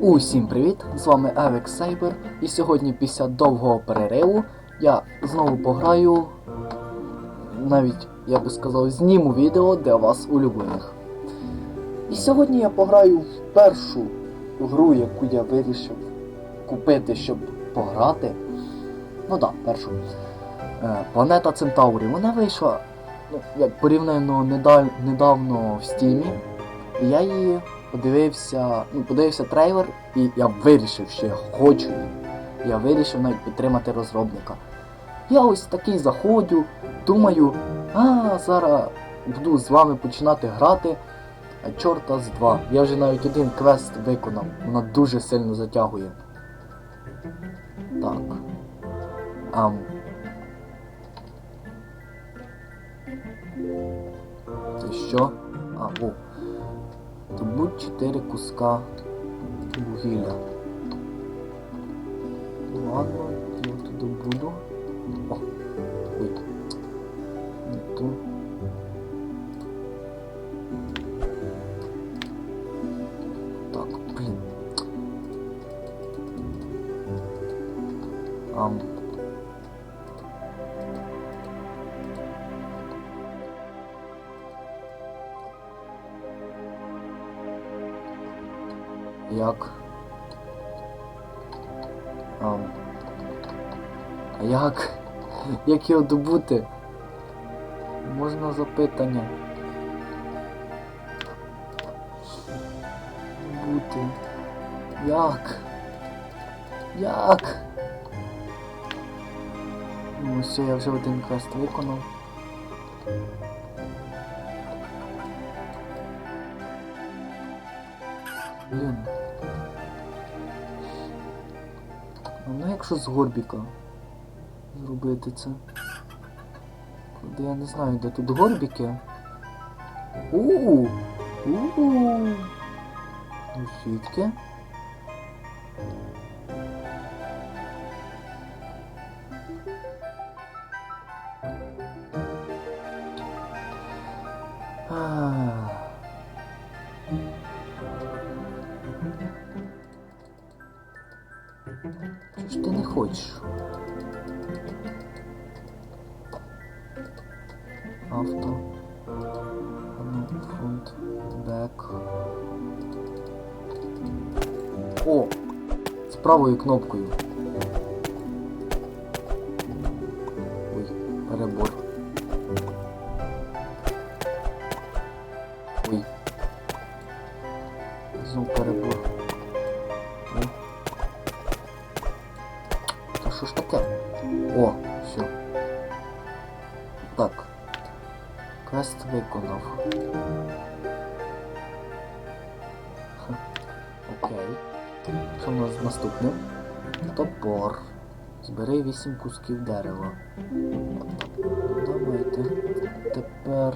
Усім привіт! З вами Авек Сайбер, і сьогодні після довгого перериву я знову пограю, навіть я би сказав, зніму відео для вас улюблених. І сьогодні я пограю в першу гру, яку я вирішив купити, щоб пограти. Ну так, да, першу. Е, Планета Центаурі. Вона вийшла ну, як порівняно недавно в стімі. І я її подивився, ну, подивився трейлер, і я вирішив, що я хочу. Я вирішив навіть підтримати розробника. Я ось такий заходжу, думаю, а зараз буду з вами починати грати. А чорта з два. Я вже навіть один квест виконав. Вона дуже сильно затягує. Так. Ам. Це що? А, о. Добудь 4 куска вугілля. Ладно, я туди буду. О, ой. Не Як його добути? Можна запитання? Добути. Як? Як? Ну все, я вже один квест виконав. Блін. Ну якщо з горбіка зробити це. Куди я не знаю, де тут горбіки. У-у-у! У-у! Ну звідки? О! З правою кнопкою. Кусків дерева. Давайте. Тепер.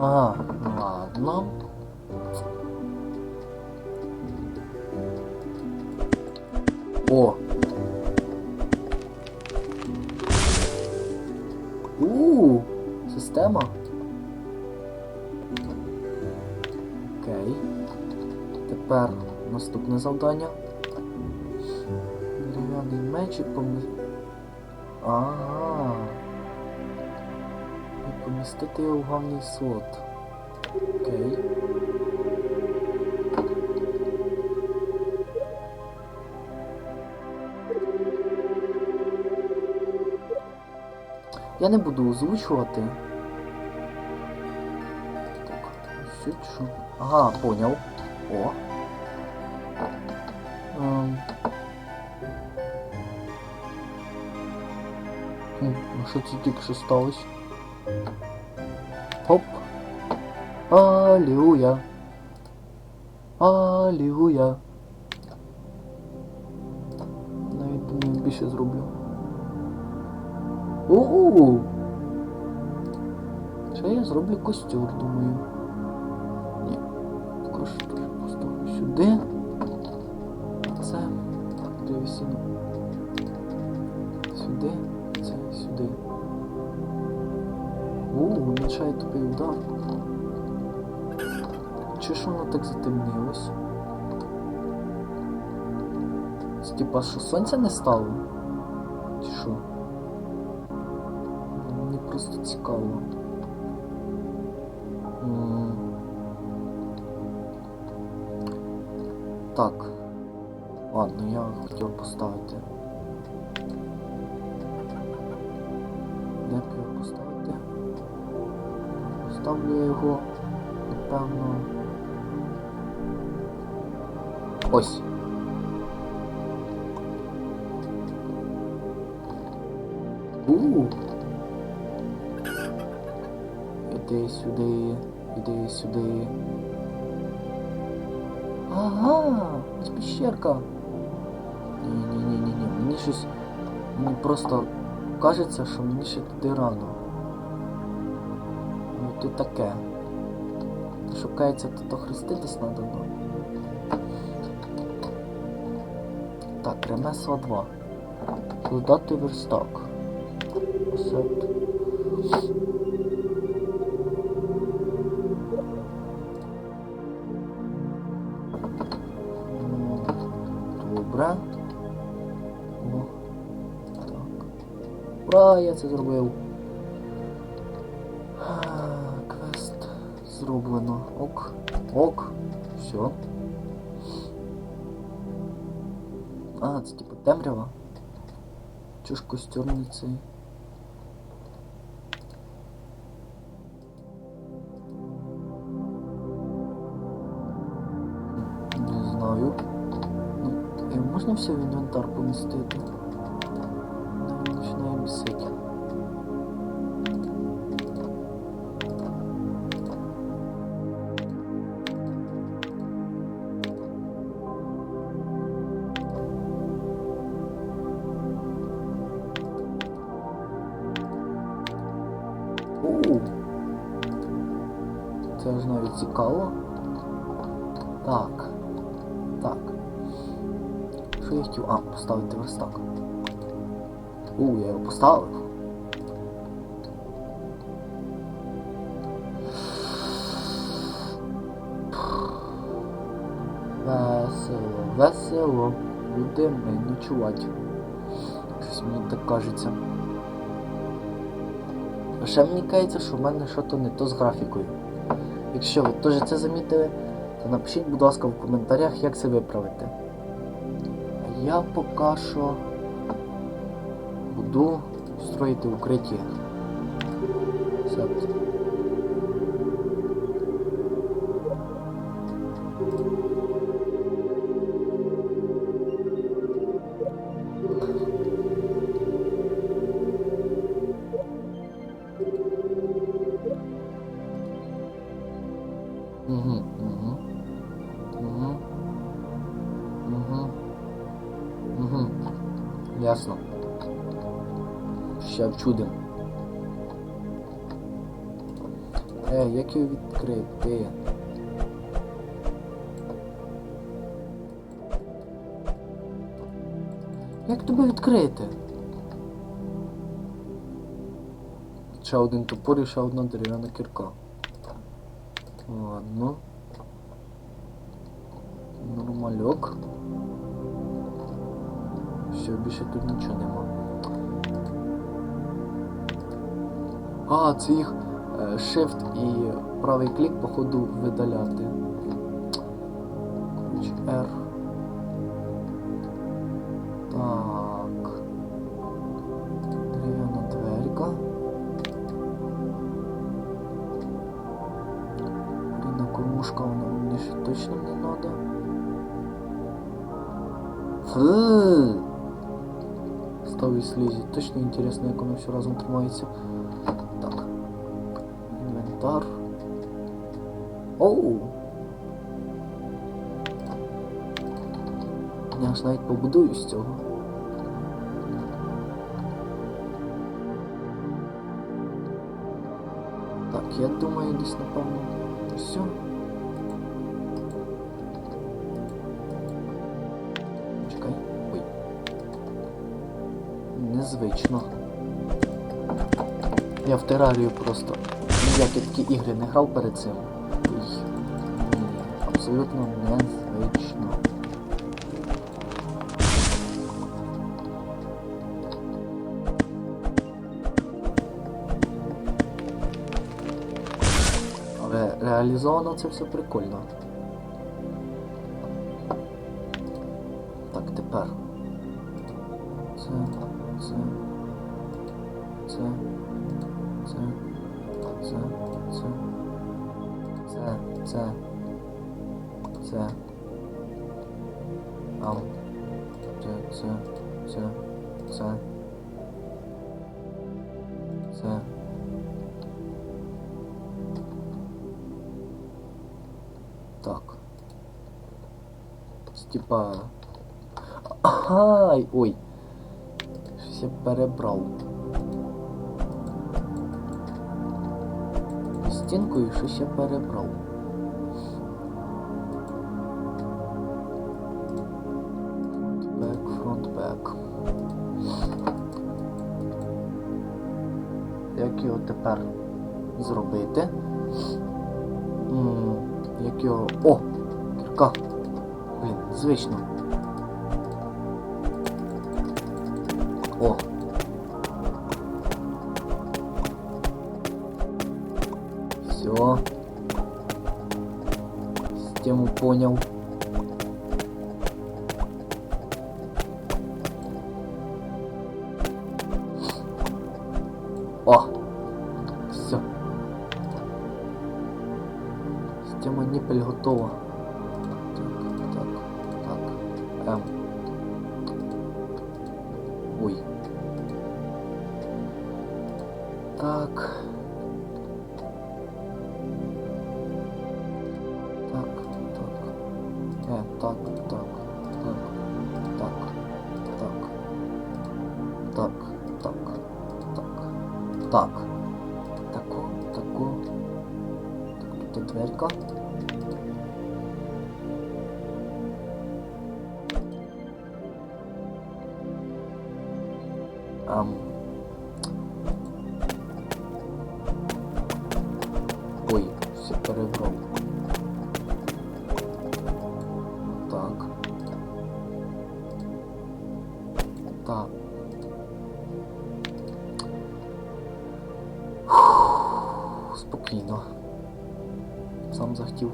Ага, ладно. О! У, система. Окей. Тепер наступне завдання. Дерев'яний мечик помі... Ага. І помістити його в гавний слот. Окей. Я не буду озвучувати. Так, що? Ага, поняв. О. що це тільки що сталося? Хоп. Алілуя. Алілуя. Навіть думаю, більше зроблю. Оу! Ще я зроблю костюр, думаю. Ні. Також поставлю сюди. Це. Дивися. Сюди. Оу, вимічає тобі удар. чи ж воно так затемнилось? Типа, що сонця не стало? Чи що? Мені просто цікаво. Так. Ладно, я хотів поставити. Я його, напевно. Ось. У. Іди сюди, іди сюди. Ага, ось піщерка. Ні-ні-ні-ні-ні. Мені щось. Мені просто кажеться, що мені ще туди рано. Ну тут таке. Шукається, то, то хреститись треба, ну. Так, ремесла 2. Додати верстак. Рецепт. М, Добре. О. Так. Ура, я це зробив. Зроблено. Ок. Ок. Все. А, це типу темрява. Ж костюмний цей? Не знаю. Ну, е, можна все в інвентар помістити? Я? А, поставити верстак. У, я його поставив. Весело, весело. Будемо ночувати. Щось мені так кажеться. А мені кажеться, що в мене щось не то з графікою. Якщо ви теж це замітили, то напишіть, будь ласка, в коментарях, як це виправити. Я поки що буду строїти укриття. Угу, угу. Угу. Ясно. Ще вчудим. Е, як його відкрити? Як тебе відкрити? Ще один топор і ще одна дерев'яна кірка. Ладно. Нормальок. Більше тут нічого нема. А, це їх е, Shift і правий клік, походу, видаляти. Ключ R. Так. Дерев'яна дверка. Блин, кормушка вона мені ще точно не надо. Фу. Ставить слізі. Точно інтересно, як воно все разом тримається. Так. Інвентар. Оу. Я ж навіть побудую з цього. Так, я думаю, десь напевно. Все. Я в терарію просто ніякі такі ігри не грав перед цим. Ні. абсолютно незвично. Але реалізовано це все прикольно. Ай, ой. Я перебрав. Стінкою щось я перебрав. Бек, фронт, бек. Як його тепер зробити? М, Як його... О! Кірка! Блін, звично. Понял. О! Все. Система ніпель готова. Так, так, так. Ем. Ой. Так. Так,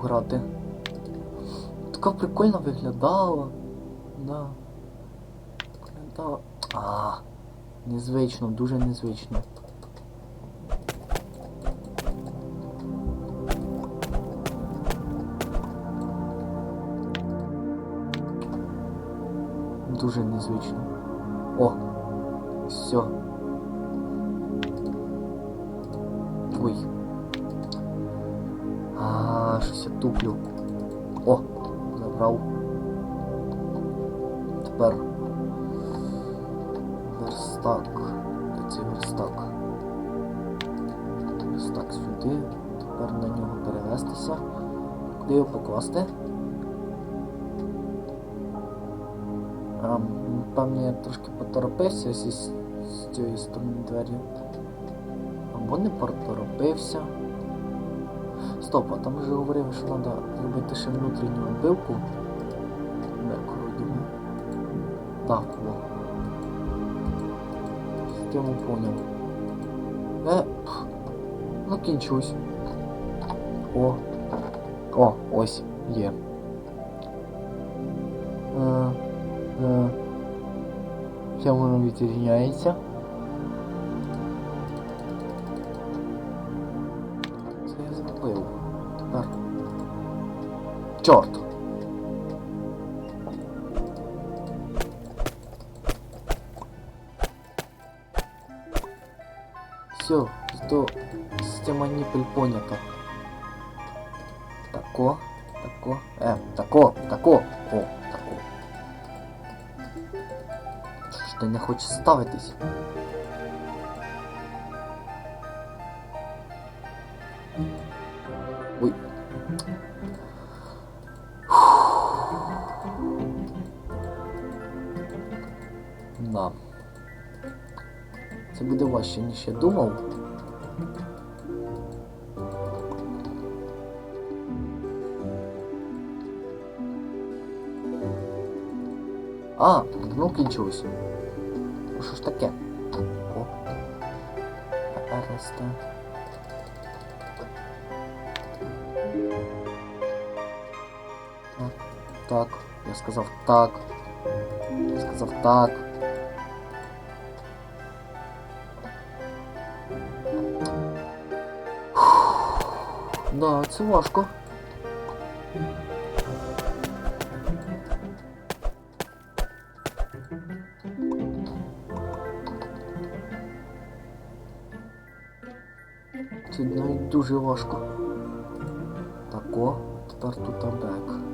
грати. Така прикольно виглядала. Да. Виглядала. А, незвично, дуже незвично. Дуже незвично. О! Все. Ой. Туплю. О! Забрав. Тепер. Верстак. Де цей верстак? Верстак сюди. Тепер на нього перевестися. Куди його покласти? А, певно, я трошки поторопився з цієї сторони двері. Або не поторопився. Стоп, а там вже говорили, що треба зробити ще внутрішню вбивку. Так, о. Систему поняв. Е, закінчусь. О. О, ось, є. Е, е, Чим воно відрізняється? Черт. Все, что система Нипль понята. Тако, тако, э, тако, тако, о, тако. Что не хочешь ставить ставитись? еще думал. А, ну кінчилось. Ну, что ж таке? О. Ареста. Так, я сказал так. Я сказав так. Це важко. Це навіть дуже важко. Тако, тепер тут абек.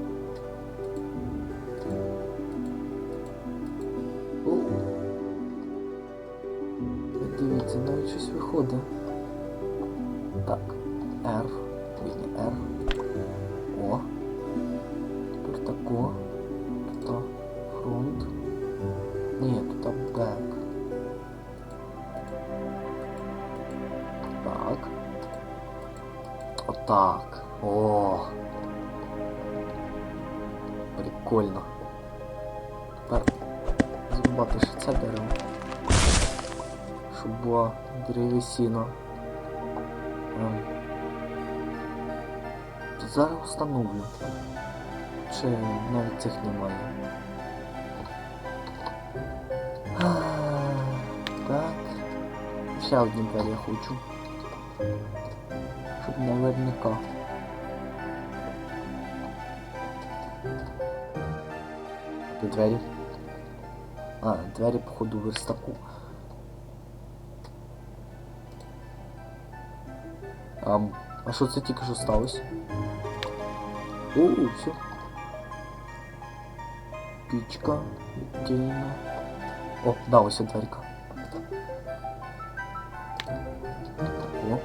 Зараз встановлю. Чи навіть цих немає. Так. Ще одні двері я хочу. Щоб наверняка. Тут двері. А, двері, походу, верстаку. Ам, а що це тільки що сталося? О, все. Пічка, віддільно. О, да, ось дверка. О.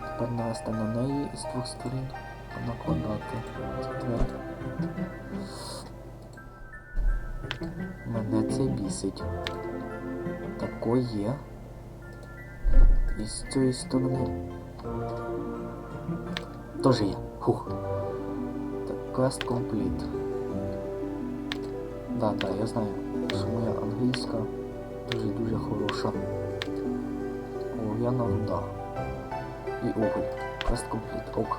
Тепер навести на неї з двох сторін накладати двері. Мене це бісить. Тако є. І з цієї сторони. Тоже є. Хух. Так, квест компліт. Да, да, я знаю, що моя англійська дуже-дуже хороша. Олов'яна руда. І уголь. Квест компліт. Ок.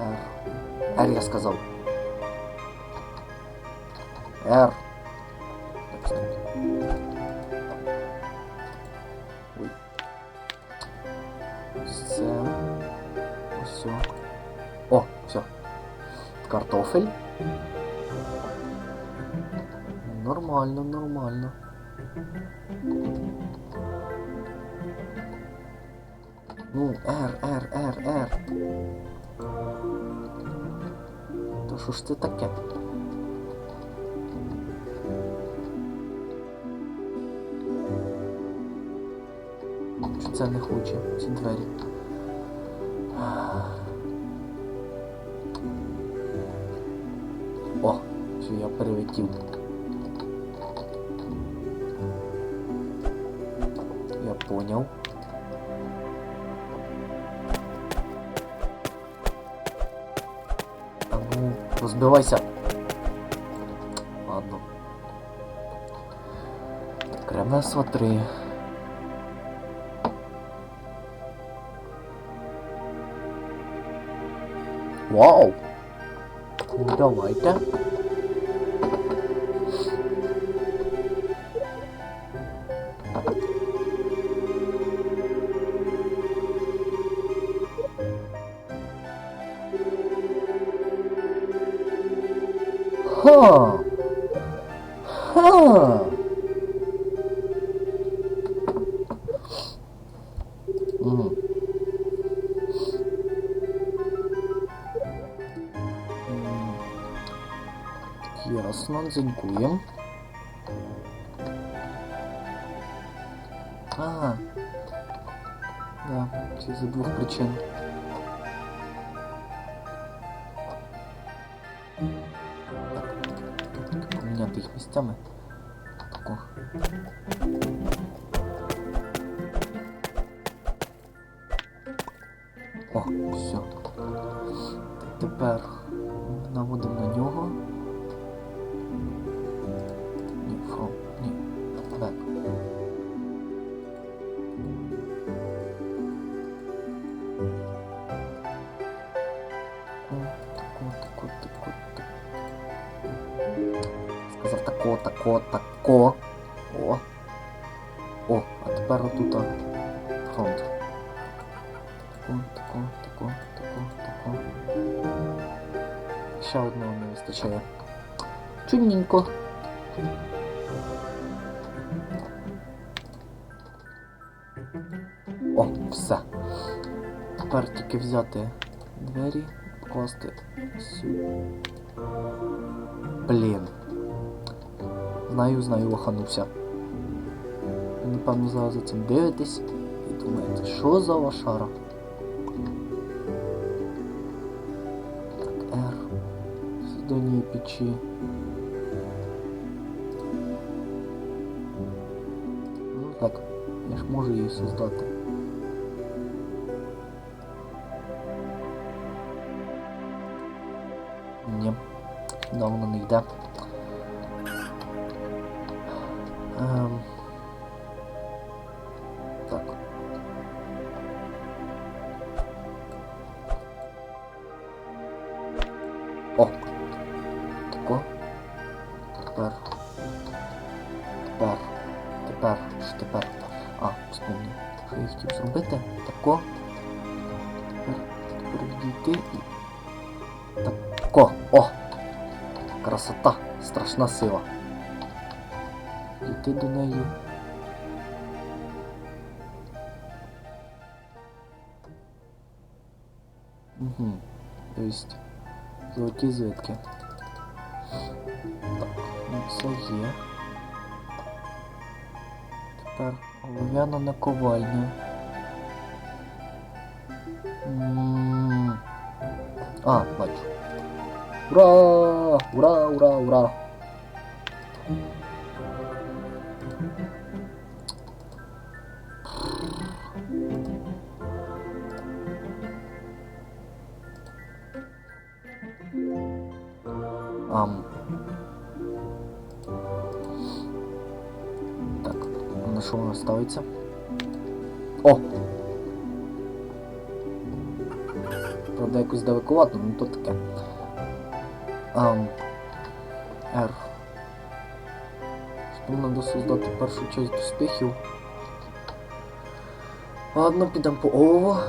R. R я сказав. R. Так, стоп. Картофель. Нормально, нормально. Ну, R, R, R, R. То що ж це таке? Чи це не хоче, ці двері? Я. Я понял. А ну, розбивайся. Ладно. Ремесло 3. Вау! Ну, давайте. Ха! Ха! М. М. Ясно, тако, тако, тако. О. О, а тепер отут фронт. Тако, тако, тако, тако, тако. Ще одного не вистачає. Чудненько. О, все. Тепер тільки взяти двері, покласти сюди. Блін. Знаю, знаю, лоханувся. Ви, напевно, зараз за цим дивитесь і думаєте, що за лошара? Так, R. Создання печі. Ну так, я ж можу її создати. Ні, да, воно не йде. Ем... Угу. То есть золоті звідки. Так, ну все є. Тепер олов'яна наковальня. М. А, бачу. Ура! Ура, ура, ура! R. Нам треба создати першу часть доспіхів? Ладно, підемо по олово.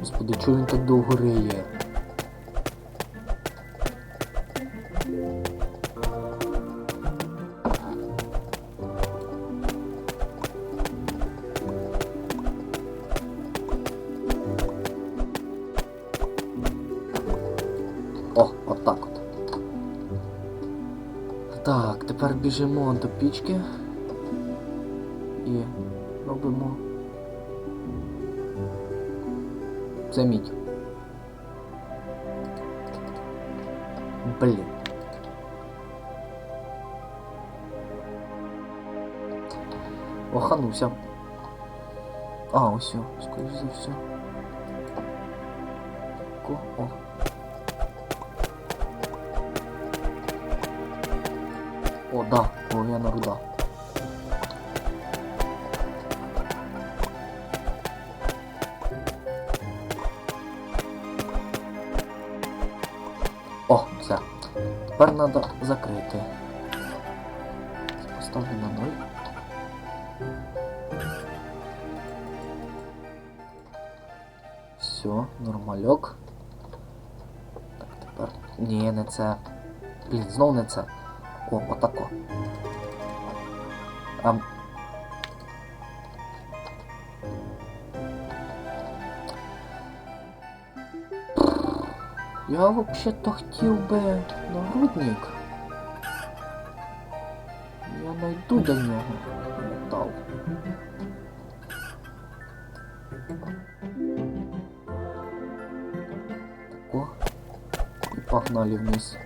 Господи, чого він так довго риє? Біжимо до пічки і робимо. Це мідь. Блін. Оханувся. А, о, скоріш за все. Ко, о. Да, половина руда. О, все. Тепер треба закрити. Поставлю на ноль. Все, нормальок. Так, тепер. Ні, не це. Блін, знов не це. О, отако. Ам. Я вообще-то хотів би нагрудник. Я найду до нього метал. Тако. І погнали вниз.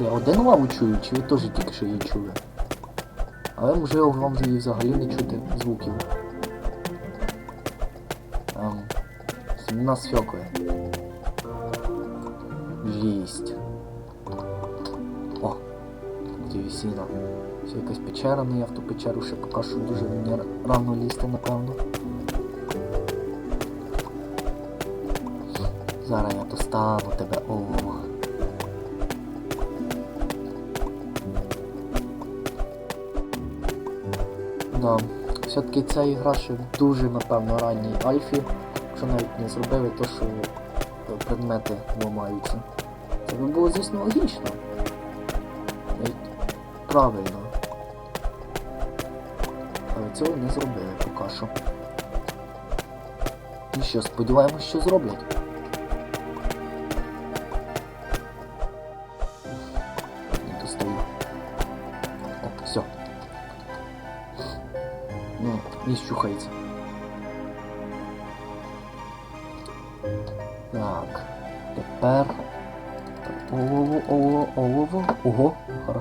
Я один лаву чую, чи ви теж тільки що її чули? Але можливо вам її взагалі не чути звуків. Ем, Сімна сфьокує. Жість. О, дівісіна. Це якась печера, але я в ту печеру ще поки що дуже мені рано лізти, напевно. Зараз я достану тебе. О. Да. Все-таки ця ігра ще дуже, напевно, ранній альфі, якщо навіть не зробили то, що е, предмети ламаються. Це би було, звісно, логічно. Правильно. Але цього не зробили поки що. І що, сподіваємось, що зроблять.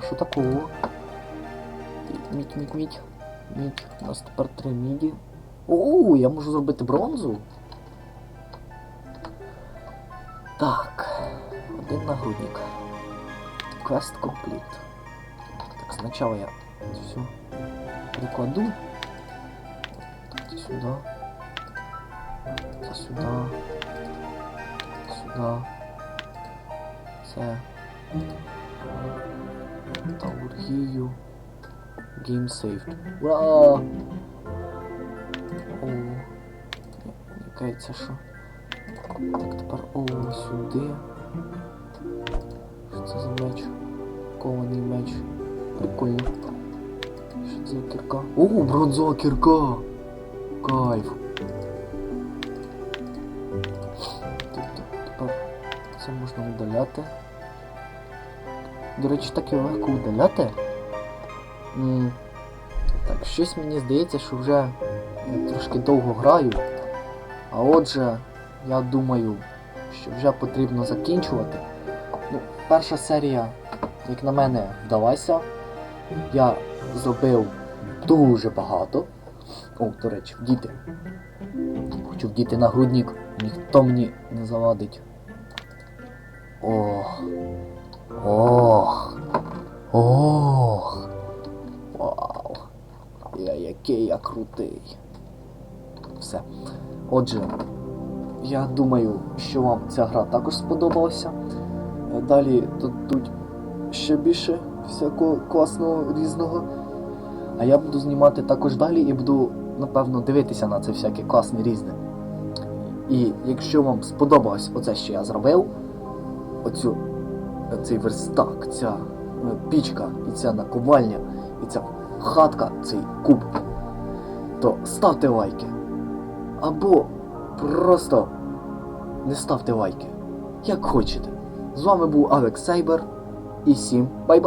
Хорошо так олово. Мідь, мідь, мідь. Мідь. У нас тепер три міді. О, я можу зробити бронзу. Так. Один нагрудник. Квест компліт. Так, спочатку я все прикладу. Это сюда. Это сюда. Сюда. Це. Таургію. Game saved. Ура! О! Мені кажеться, що. Так, тепер о, сюди. Що це за меч? Кований меч. Прикольно. Що це за кірка? О, бронзова кірка! Кайф. Тобто тепер це можна удаляти. До речі, так і легко удаляти. Так, щось мені здається, що вже я трошки довго граю. А отже, я думаю, що вже потрібно закінчувати. Ну, перша серія, як на мене, вдалася. Я зробив дуже багато. О, до речі, вдіти. Хочу вдіти нагрудник, ніхто мені не завадить. Ох. Ох. Ох. Вау. Я який я крутий. Все. Отже, я думаю, що вам ця гра також сподобалася. Далі дадуть ще більше всякого класного різного. А я буду знімати також далі і буду, напевно, дивитися на це всяке класне різне. І якщо вам сподобалось оце, що я зробив, оцю, цей верстак, ця е, пічка, і ця наковальня, і ця хатка, цей куб, то ставте лайки. Або просто не ставте лайки. Як хочете. З вами був Алекс Сайбер. І всім бай-бай!